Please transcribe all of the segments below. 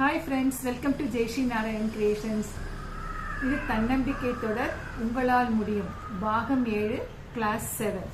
Hi friends welcome to Jaishi Narayan creations இது தன்னம்பிக்கை தொடர் உங்களால் முடியும். பாகம் ஏழு கிளாஸ் செவன்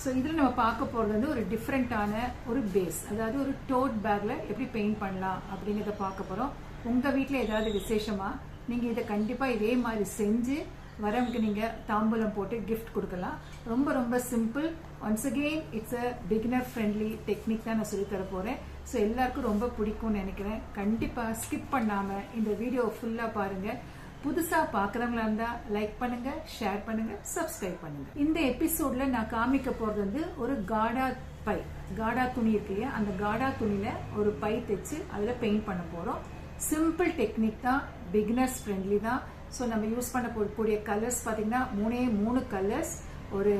ஸோ இதில் நம்ம பார்க்க போகிறது வந்து ஒரு டிஃப்ரெண்ட்டான ஒரு பேஸ் அதாவது ஒரு டோட் பேக்கில் எப்படி பெயிண்ட் பண்ணலாம் அப்படிங்கிறத பார்க்க போகிறோம் உங்கள் வீட்டில் ஏதாவது விசேஷமா நீங்கள் இதை கண்டிப்பாக இதே மாதிரி செஞ்சு வரவங்க நீங்கள் தாம்பூலம் போட்டு கிஃப்ட் கொடுக்கலாம். ரொம்ப ரொம்ப simple once again it's a beginner friendly technique தான் நான் சொல்லித் தர போகிறேன் ஸோ எல்லாருக்கும் ரொம்ப பிடிக்கும்னு நினைக்கிறேன். கண்டிப்பாக ஸ்கிப் பண்ணாமல் இந்த வீடியோ ஃபுல்லாக பாருங்கள் புதுசாக பார்க்குறவங்களா இருந்தால் லைக் பண்ணுங்கள் ஷேர் பண்ணுங்கள் சப்ஸ்கிரைப் பண்ணுங்கள் இந்த எபிசோடில் நான் காமிக்க போகிறது வந்து ஒரு காடா பை. காடா துணி இருக்கு இல்லையா? அந்த காடா துணியில் ஒரு பை தைச்சு அதில் பெயிண்ட் பண்ண போகிறோம் சிம்பிள் டெக்னிக் தான் பிகினர்ஸ் ஃப்ரெண்ட்லி தான். ஸோ நம்ம யூஸ் பண்ண போகக்கூடிய கலர்ஸ் பார்த்தீங்கன்னா மூணே மூணு கலர்ஸ் ஒரு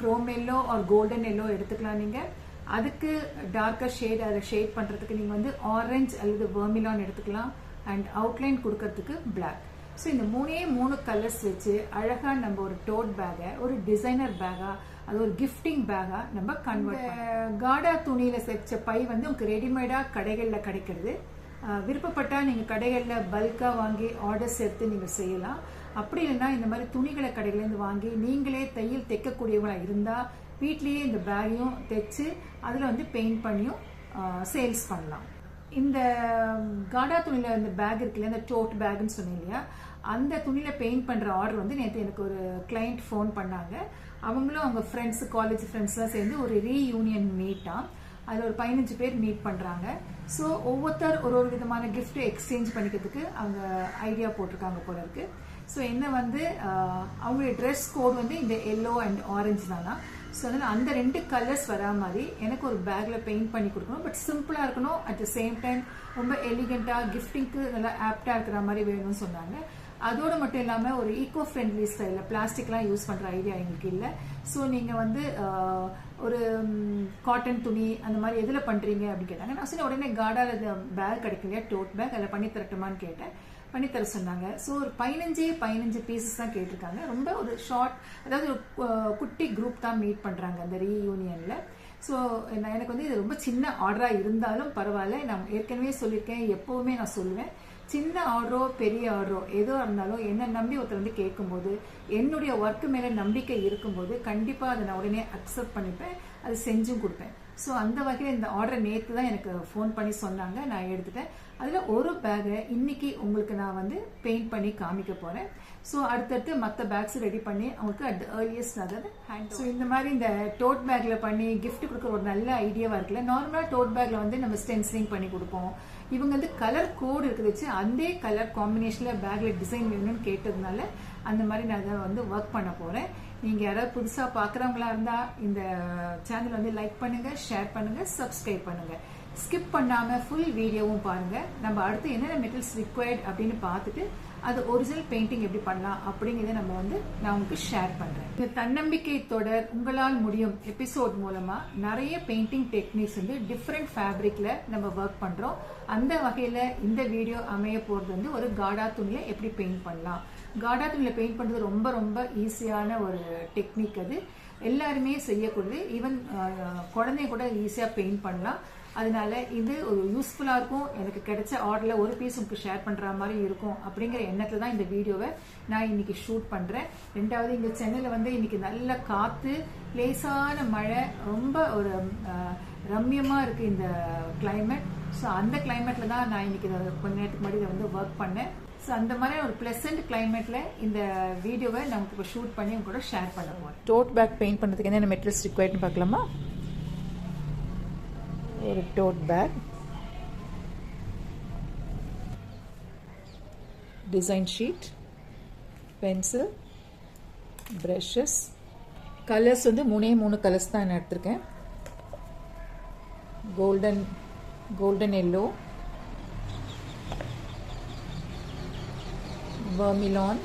க்ரோம் எல்லோ ஒரு கோல்டன் எல்லோ எடுத்துக்கலாம் நீங்கள் அதுக்கு டார்க்கர் ஷேட் அதை ஷேட் பண்ணுறதுக்கு நீங்கள் வந்து ஆரஞ்சு அல்லது வெர்மிலான் எடுத்துக்கலாம். அண்ட் அவுட்லைன் கொடுக்கறதுக்கு பிளாக் ஸோ இந்த மூணே மூணு கலர்ஸ் வச்சு அழகாக நம்ம ஒரு டோட் பேக்கை ஒரு டிசைனர் பேக்காக அது ஒரு கிஃப்டிங் பேக்காக நம்ம கன்வெர்ட் காடா துணியில் செச்ச பை வந்து உங்களுக்கு ரெடிமேடாக கடைகளில் கிடைக்கிறது. அஹ் விருப்பப்பட்டா நீங்கள் கடைகளில் பல்காக வாங்கி ஆர்டர்ஸ் எடுத்து நீங்கள் செய்யலாம். அப்படி இல்லைன்னா இந்த மாதிரி துணிகளை கடைகள்லேருந்து வாங்கி நீங்களே தையல் தைக்கக்கூடியவங்களா இருந்தால் வீட்லேயே இந்த பேக்கையும் தைச்சு அதில் வந்து பெயிண்ட் பண்ணியும் சேல்ஸ் பண்ணலாம். இந்த காடா துணியில் இந்த பேக் இருக்குல்ல இந்த டோட் பேக்னு சொன்னேன் இல்லையா? அந்த துணியில் பெயிண்ட் பண்ணுற ஆர்டர் வந்து நேற்று எனக்கு ஒரு கிளைண்ட் ஃபோன் பண்ணாங்க. அவங்களும் அவங்க ஃப்ரெண்ட்ஸ் காலேஜ் ஃப்ரெண்ட்ஸ்லாம் சேர்ந்து ஒரு ரீயூனியன் மீட்டாக அதில் ஒரு பதினஞ்சு பேர் மீட் பண்ணுறாங்க ஸோ ஒவ்வொருத்தர் ஒரு ஒரு விதமான gift எக்ஸ்சேஞ்ச் பண்ணிக்கிறதுக்கு அவங்க ஐடியா போட்டிருக்காங்க போல இருக்குது ஸோ என்ன வந்து அவங்களுடைய ட்ரெஸ் கோட் வந்து இந்த எல்லோ அண்ட் ஆரஞ்சு தானா? ஸோ அதனால் அந்த ரெண்டு கலர்ஸ் வரா மாதிரி எனக்கு ஒரு பேக்கில் பெயிண்ட் பண்ணி கொடுக்கணும். பட் சிம்பிளாக இருக்கணும். அட் த சேம் டைம் ரொம்ப எலிகெண்ட்டாக கிஃப்டிங்க்கு நல்லா ஆப்டாக இருக்கிற மாதிரி வேணும்னு சொன்னாங்க. அதோடு மட்டும் இல்லாமல் ஒரு ஈகோ ஃப்ரெண்ட்லி ஸ்டைலில் பிளாஸ்டிக்லாம் யூஸ் பண்ணுற ஐடியா எங்களுக்கு இல்லை. ஸோ நீங்கள் வந்து ஒரு காட்டன் துணி அந்த மாதிரி எதில் பண்ணுறீங்க அப்படின்னு கேட்டாங்க. நான் சொன்னேன் உடனே காடாவில் பேக் கிடைக்கலையா டோட் பேக் அதில் பண்ணி தரட்டுமான்னு கேட்டேன். பண்ணித்தர சொன்னாங்க. ஸோ ஒரு பதினஞ்சே பதினஞ்சு பீசஸ் தான் கேட்டிருக்காங்க. ரொம்ப ஒரு ஷார்ட் அதாவது ஒரு குட்டி குரூப் தான் மீட் பண்ணுறாங்க அந்த ரீயூனியனில் ஸோ நான் எனக்கு வந்து இது ரொம்ப சின்ன ஆர்டராக இருந்தாலும் பரவாயில்ல. நான் ஏற்கனவே சொல்லியிருக்கேன் எப்போவுமே நான் சொல்லுவேன். சின்ன ஆர்டரோ பெரிய ஆர்டரோ எதோ இருந்தாலும் என்னை நம்பி ஒருத்தர் வந்து கேட்கும்போது என்னுடைய ஒர்க்கு மேலே நம்பிக்கை இருக்கும்போது கண்டிப்பாக அதை நான் உடனே அக்செப்ட் பண்ணிப்பேன் அது செஞ்சும் கொடுப்பேன். ஸோ அந்த வகையில் இந்த ஆர்டரை நேற்று தான் எனக்கு ஃபோன் பண்ணி சொன்னாங்க நான் எடுத்துட்டேன். அதில் ஒரு பேக்கை இன்னைக்கு உங்களுக்கு நான் வந்து பெயிண்ட் பண்ணி காமிக்க போகிறேன் ஸோ அடுத்தடுத்து மற்ற பேக்ஸ் ரெடி பண்ணி அவங்களுக்கு அட் ஏர்லியஸ்ட் அதாவது ஹேண்ட் ஸோ இந்த மாதிரி இந்த டோட் பேக்கில் பண்ணி கிஃப்ட் கொடுக்குற ஒரு நல்ல ஐடியாவாக இருக்குல்ல நார்மலாக டோட் பேக்கில் வந்து நம்ம ஸ்டென்சிலிங் பண்ணி கொடுப்போம். இவங்க வந்து கலர் கோடு இருக்குது வச்சு அதே கலர் காம்பினேஷனில் பேக்கில் டிசைன் வேணும்னு கேட்டதுனால அந்த மாதிரி நான் அதை வந்து ஒர்க் பண்ண போகிறேன் நீங்கள் யாராவது புதுசாக பார்க்குறவங்களா இருந்தால் இந்த சேனல் வந்து லைக் பண்ணுங்கள் ஷேர் பண்ணுங்கள் சப்ஸ்கிரைப் பண்ணுங்கள் ஸ்கிப் பண்ணாமல் ஃபுல் வீடியோவும் பாருங்கள் நம்ம அடுத்து என்னென்ன மெட்டல்ஸ் ரிக்வயர்ட் அப்படின்னு பார்த்துட்டு அது ஒரிஜினல் பெயிண்டிங் எப்படி பண்ணலாம் அப்படிங்கிறத நம்ம வந்து நான் உங்களுக்கு ஷேர் பண்ணுறேன் இந்த தன்னம்பிக்கை தொடர் உங்களால் முடியும் எபிசோட் மூலமா நிறைய பெயிண்டிங் டெக்னிக்ஸ் வந்து டிஃப்ரெண்ட் ஃபேப்ரிக்ல நம்ம ஒர்க் பண்றோம். அந்த வகையில இந்த வீடியோ அமைய போறது வந்து ஒரு காடா துணியை எப்படி பெயிண்ட் பண்ணலாம். காடா துணியில பெயிண்ட் பண்றது ரொம்ப ரொம்ப ஈஸியான ஒரு டெக்னிக் அது. எல்லாருமே செய்யக்கூடியது. ஈவன் குழந்தைய கூட ஈஸியாக பெயிண்ட் பண்ணலாம். அதனால இது ஒரு யூஸ்ஃபுல்லாக இருக்கும். எனக்கு கிடைச்ச ஆர்டரில் ஒரு பீஸ் உங்களுக்கு ஷேர் பண்ணுற மாதிரி இருக்கும் அப்படிங்கிற எண்ணத்தில் தான் இந்த வீடியோவை நான் இன்னைக்கு ஷூட் பண்ணுறேன் ரெண்டாவது இந்த சென்னையில் வந்து இன்னைக்கு நல்ல காற்று லேசான மழை ரொம்ப ஒரு ரம்யமாக இருக்குது இந்த கிளைமேட் ஸோ அந்த கிளைமேட்டில் தான் நான் இன்னைக்கு இதை கொஞ்ச நேரத்துக்கு முன்னாடி இதை வந்து ஒர்க் பண்ணேன். ஸோ அந்த மாதிரி ஒரு ப்ளசண்ட் கிளைமேட்டில் இந்த வீடியோவை நமக்கு இப்போ ஷூட் பண்ணி உங்க கூட ஷேர் பண்ண போகிறேன் டோட் பேக் பெயிண்ட் பண்ணுறதுக்கு என்னென்ன மெட்டீரியல்ஸ் ரிக்வயர்னு பார்க்கலாமா? ஒரு tote bag design sheet pencil brushes colours வந்து மூணே மூணு கலர்ஸ் தான் நான் எடுத்திருக்கேன். Golden golden yellow vermilion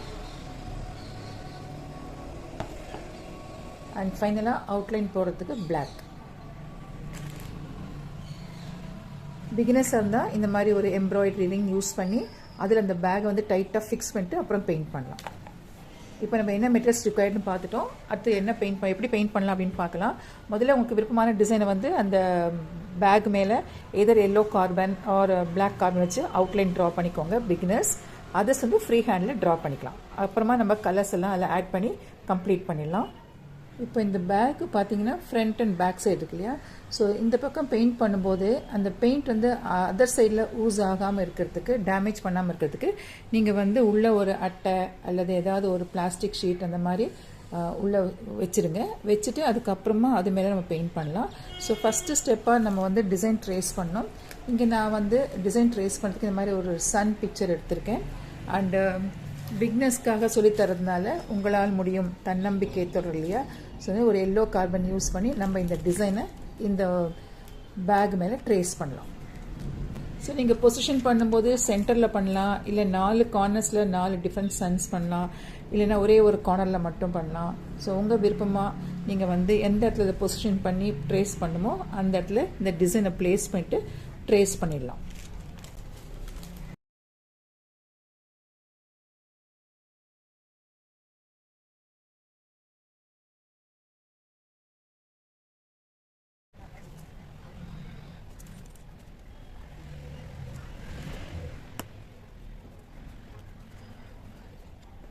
and ஃபைனலாக அவுட்லைன் போடுறதுக்கு பிளாக் பிகினர்ஸாக இருந்தால் இந்த மாதிரி ஒரு எம்ப்ராய்டரி ரிங் யூஸ் பண்ணி அதில் அந்த பேக்கை வந்து டைட்டாக ஃபிக்ஸ் பண்ணிட்டு அப்புறம் பெயிண்ட் பண்ணலாம். இப்போ நம்ம என்ன மெட்டீரியல்ஸ் ரிக்வயர்டுன்னு பார்த்துட்டோம். அடுத்து என்ன பெயிண்ட் எப்படி பெயிண்ட் பண்ணலாம் அப்படின்னு பார்க்கலாம். முதல்ல உங்களுக்கு விருப்பமான டிசைனை வந்து அந்த பேக் மேலே either yellow carbon or black carbon வச்சு அவுட்லைன் ட்ரா பண்ணிக்கோங்க பிகினர்ஸ் அதர்ஸ் வந்து ஃப்ரீ ஹேண்டில் ட்ரா பண்ணிக்கலாம். அப்புறமா நம்ம கலர்ஸ் எல்லாம் அதில் ஆட் பண்ணி கம்ப்ளீட் பண்ணிடலாம். இப்போ இந்த பேக்கு பார்த்தீங்கன்னா ஃப்ரண்ட் அண்ட் பேக் சைடு இருக்கு இல்லையா? ஸோ இந்த பக்கம் பெயிண்ட் பண்ணும்போது அந்த பெயிண்ட் வந்து அதர் சைடில் ஊஸ் ஆகாமல் இருக்கிறதுக்கு டேமேஜ் பண்ணாமல் இருக்கிறதுக்கு நீங்கள் வந்து உள்ள ஒரு அட்டை அல்லது ஏதாவது ஒரு பிளாஸ்டிக் ஷீட் அந்த மாதிரி உள்ளே வச்சுருங்க. வச்சுட்டு அதுக்கப்புறமா அது மேலே நம்ம பெயிண்ட் பண்ணலாம். ஸோ ஃபஸ்ட்டு ஸ்டெப்பாக நம்ம வந்து டிசைன் ட்ரேஸ் பண்ணோம் இங்கே நான் வந்து டிசைன் ட்ரேஸ் பண்ணுறதுக்கு இந்த மாதிரி ஒரு சன் பிக்சர் எடுத்திருக்கேன். அண்டு பிக்னஸ்க்காக சொல்லித்தரதுனால உங்களால் முடியும் தன்னம்பிக்கை தொடர் இல்லையா? ஸோ ஒரு எல்லோ கார்பன் யூஸ் பண்ணி நம்ம இந்த டிசைனை இந்த பேக் மேலே ட்ரேஸ் பண்ணலாம். ஸோ நீங்கள் பொசிஷன் பண்ணும்போது சென்டரில் பண்ணலாம் இல்லை நாலு கார்னர்ஸில் நாலு டிஃப்ரெண்ட் சன்ஸ் பண்ணலாம் இல்லைன்னா ஒரே ஒரு கார்னரில் மட்டும் பண்ணலாம். ஸோ உங்கள் விருப்பமாக நீங்கள் வந்து எந்த இடத்துல இதை பொசிஷன் பண்ணி ட்ரேஸ் பண்ணுமோ அந்த இடத்துல இந்த டிசைனை ப்ளேஸ் பண்ணிட்டு ட்ரேஸ் பண்ணிடலாம்.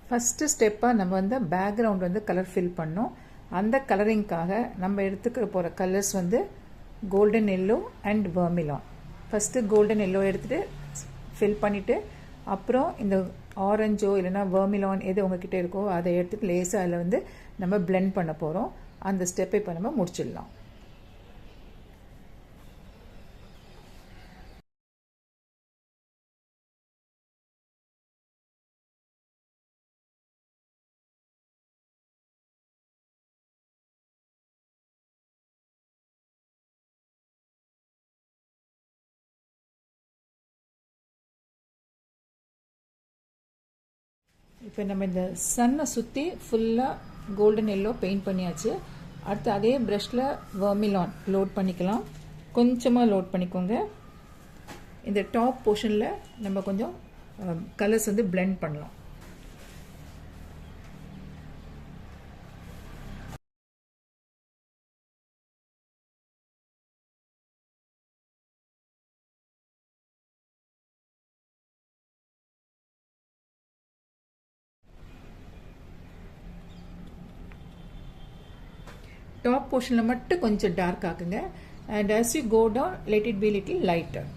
ஃபஸ்ட்டு ஸ்டெப்பாக நம்ம வந்து பேக்ரவுண்ட் வந்து கலர் ஃபில் பண்ணோம். அந்த கலரிங்க்காக நம்ம எடுத்துக்கிற போகிற கலர்ஸ் வந்து golden yellow and vermilion first golden yellow எடுத்துகிட்டு ஃபில் பண்ணிவிட்டு அப்புறம் இந்த ஆரஞ்சோ இல்லைனா வர்மிலான் எது உங்ககிட்ட இருக்கோ அதை எடுத்துகிட்டு லேசாக அதில் வந்து நம்ம பிளெண்ட் பண்ண போகிறோம் அந்த ஸ்டெப்பை இப்போ நம்ம முடிச்சிடலாம். இப்போ நம்ம இந்த சன்னை சுற்றி ஃபுல்லாக கோல்டன் எல்லோ பெயிண்ட் பண்ணியாச்சு. அடுத்து அதே ப்ரஷில் வர்மிலான் லோட் பண்ணிக்கலாம். கொஞ்சமாக லோட் பண்ணிக்கோங்க. இந்த டாப் போர்ஷனில் நம்ம கொஞ்சம் கலர்ஸ் வந்து பிளெண்ட் பண்ணலாம். டாப் போர்ஷனில் மட்டும் கொஞ்சம் dark ஆக்குங்க. And as you go down let it be little lighter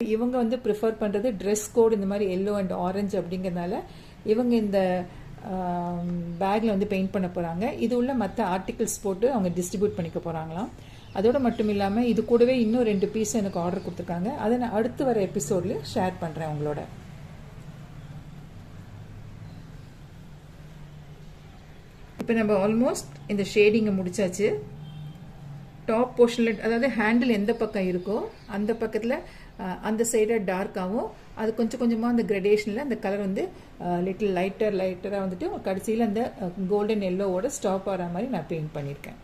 இவங்க வந்து ப்ரிஃபர் பண்ணுறது ட்ரெஸ் கோட் இந்த மாதிரி எல்லோ அண்ட் ஆரஞ்சு அப்படிங்கிறதுனால இவங்க இந்த பேக்கில் வந்து பெயிண்ட் பண்ண போகிறாங்க இது உள்ள மற்ற ஆர்டிகிள்ஸ் போட்டு அவங்க டிஸ்ட்ரிபியூட் பண்ணிக்க போகிறாங்களாம் அதோடு மட்டும் இல்லாமல் இது கூடவே இன்னும் ரெண்டு பீஸ் எனக்கு ஆர்டர் கொடுத்துருக்காங்க. அதை நான் அடுத்து வர எபிசோடில் ஷேர் பண்ணுறேன் உங்களோட. இப்போ நம்ம ஆல்மோஸ்ட் இந்த ஷேடிங்கை முடிச்சாச்சு. டாப் போர்ஷனில் அதாவது ஹேண்டில் எந்த பக்கம் இருக்கோ அந்த பக்கத்தில் அந்த சைடாக டார்க்காகவும் அது கொஞ்சம் கொஞ்சமாக அந்த கிரடேஷனில் அந்த கலர் வந்து லிட்டில் லைட்டர் லைட்டராக வந்துட்டு கடைசியில் அந்த கோல்டன் எல்லோவோட ஸ்டாப் ஆகிற மாதிரி நான் பெயிண்ட் பண்ணியிருக்கேன்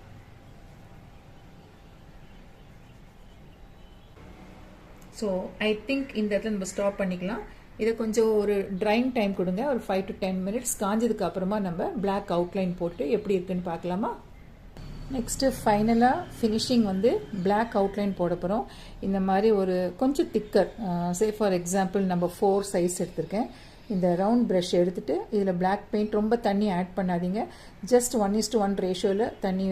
ஸோ ஐ திங்க் இந்த இடத்துல நம்ம ஸ்டாப் பண்ணிக்கலாம். இதை கொஞ்சம் ஒரு ட்ரைங் டைம் கொடுங்க. ஒரு ஃபைவ் டு டென் மினிட்ஸ் காஞ்சதுக்கு அப்புறமா நம்ம பிளாக் அவுட்லைன் போட்டு எப்படி இருக்குன்னு பார்க்கலாமா? நெக்ஸ்ட்டு ஃபைனலாக ஃபினிஷிங் வந்து பிளாக் அவுட்லைன் போட போகிறோம் இந்த மாதிரி ஒரு கொஞ்சம் திக்கர் சே ஃபார் எக்ஸாம்பிள் நம்ம ஃபோர் சைஸ் எடுத்திருக்கேன். இந்த ரவுண்ட் ப்ரஷ் எடுத்துகிட்டு இதில் பிளாக் பெயிண்ட் ரொம்ப தண்ணி ஆட் பண்ணாதீங்க. ஜஸ்ட் ஒன் இஸ்ட் ஒன் ரேஷியோவில் தண்ணி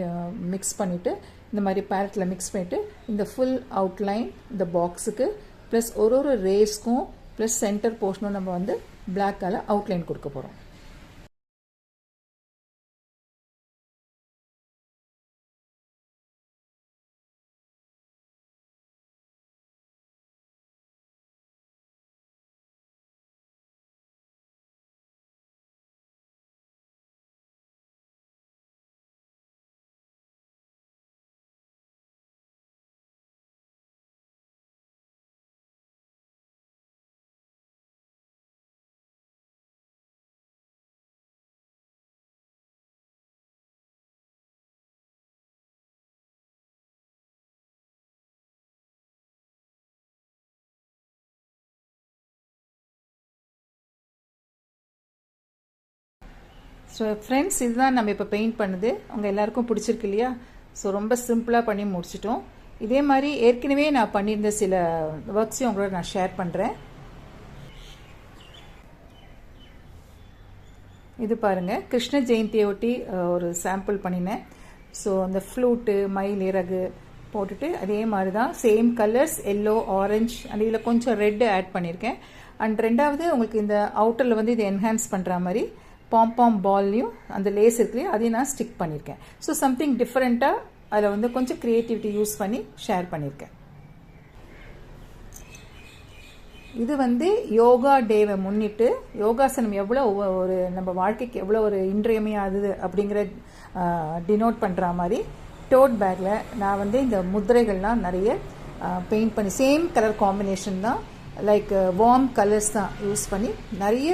மிக்ஸ் பண்ணிவிட்டு இந்த மாதிரி பேரட்டில் மிக்ஸ் பண்ணிவிட்டு இந்த ஃபுல் அவுட்லைன் இந்த பாக்ஸுக்கு ப்ளஸ் ஒரு ஒரு ரேஸ்க்கும் ப்ளஸ் சென்டர் போர்ஷனும் நம்ம வந்து பிளாக்கால் அவுட்லைன் கொடுக்க போகிறோம் ஸோ ஃப்ரெண்ட்ஸ் இதுதான் நம்ம இப்போ பெயிண்ட் பண்ணுது. உங்கள் எல்லாருக்கும் பிடிச்சிருக்கு இல்லையா? ஸோ ரொம்ப சிம்பிளாக பண்ணி முடிச்சிட்டோம். இதே மாதிரி ஏற்கனவே நான் பண்ணியிருந்த சில ஒர்க்ஸையும் உங்களோட நான் ஷேர் பண்ணுறேன் இது பாருங்க. கிருஷ்ண ஜெயந்தியை ஒட்டி ஒரு சாம்பிள் பண்ணினேன். ஸோ அந்த ஃப்ளூட்டு மயில் இறகு போட்டுட்டு அதே மாதிரி தான் same colours yellow orange and இதில் கொஞ்சம் ரெட்டு ஆட் பண்ணியிருக்கேன். அண்ட் ரெண்டாவது உங்களுக்கு இந்த அவுட்டரில் வந்து இதை என்ஹான்ஸ் பண்ணுற மாதிரி பாம்பாம் பால்லையும் அந்த லேஸ் இருக்கு அதையும் நான் ஸ்டிக் பண்ணியிருக்கேன் ஸோ சம்திங் டிஃப்ரெண்ட்டாக அதில் வந்து கொஞ்சம் க்ரியேட்டிவிட்டி யூஸ் பண்ணி ஷேர் பண்ணியிருக்கேன் இது வந்து யோகா டேவை முன்னிட்டு யோகாசனம் எவ்வளோ ஒரு நம்ம வாழ்க்கைக்கு எவ்வளோ ஒரு இன்றியமையாதது அப்படிங்கிற டினோட் பண்ணுற மாதிரி டோட் பேக்கில் நான் வந்து இந்த முத்திரைகள்லாம் நிறைய பெயிண்ட் பண்ணி சேம் கலர் காம்பினேஷன் தான் லைக் வார்ம் கலர்ஸ் தான் யூஸ் பண்ணி நிறைய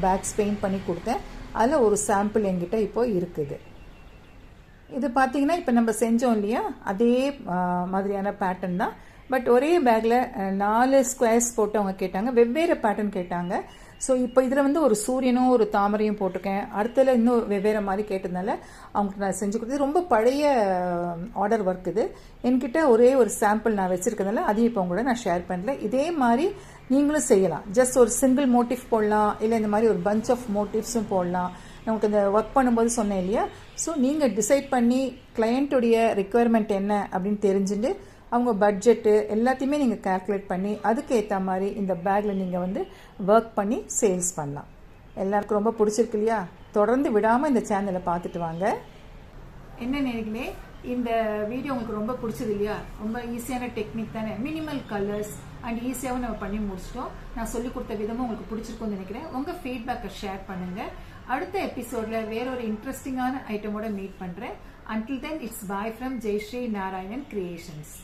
பேக்ஸ் பெயிண்ட் பண்ணி கொடுத்தேன். அதில் ஒரு சாம்பிள் என்கிட்ட இப்போ இருக்குது. இது பார்த்தீங்கன்னா இப்போ நம்ம செஞ்சோம் இல்லையா? அதே மாதிரியான பேட்டர்ன் தான். பட் ஒரே பேக்கில் நாலு ஸ்கொயர்ஸ் போட்டு அவங்க கேட்டாங்க. வெவ்வேறு பேட்டர்ன் கேட்டாங்க. ஸோ இப்போ இதில் வந்து ஒரு சூரியனும் ஒரு தாமரையும் போட்டிருக்கேன். அடுத்ததில் இன்னும் வெவ்வேறு மாதிரி கேட்டதுனால அவங்களுக்கு நான் செஞ்சு கொடுத்தது. ரொம்ப பழைய ஆர்டர் ஒர்க் இது. என்கிட்ட ஒரே ஒரு சாம்பிள் நான் வச்சுருக்கனால அதையும் இப்போ உங்களோட நான் ஷேர் பண்ணல இதே மாதிரி நீங்களும் செய்யலாம். ஜஸ்ட் ஒரு சிங்கிள் மோட்டிவ் போடலாம். இல்லை இந்த மாதிரி ஒரு பஞ்ச் ஆஃப் மோட்டிவ்ஸும் போடலாம். நமக்கு இந்த ஒர்க் பண்ணும்போது சொன்னேன் இல்லையா? ஸோ நீங்கள் டிசைட் பண்ணி கிளையண்ட்டுடைய ரெக்குயர்மெண்ட் என்ன அப்படின்னு தெரிஞ்சுட்டு அவங்க பட்ஜெட்டு எல்லாத்தையுமே நீங்கள் கால்குலேட் பண்ணி அதுக்கு ஏற்ற மாதிரி இந்த பேக்கில் நீங்கள் வந்து ஒர்க் பண்ணி சேல்ஸ் பண்ணலாம். எல்லாருக்கும் ரொம்ப பிடிச்சிருக்கு இல்லையா? தொடர்ந்து விடாமல் இந்த சேனலை பார்த்துட்டு வாங்க. என்ன நேர்களே இந்த வீடியோ உங்களுக்கு ரொம்ப பிடிச்சது இல்லையா? ரொம்ப ஈஸியான டெக்னிக் தானே? மினிமல் கலர்ஸ் அண்ட் ஈஸியாகவும் நம்ம பண்ணி முடிச்சிட்டோம். நான் சொல்லி கொடுத்த விதமும் உங்களுக்கு பிடிச்சிருக்கும்னு நினைக்கிறேன். உங்கள் ஃபீட்பேக்கை ஷேர் பண்ணுங்கள் அடுத்த எபிசோட்ல வேற ஒரு இன்ட்ரெஸ்டிங்கான ஐட்டமோட மீட் பண்ணுறேன் until then it's bye from Jayashree Narayanan creations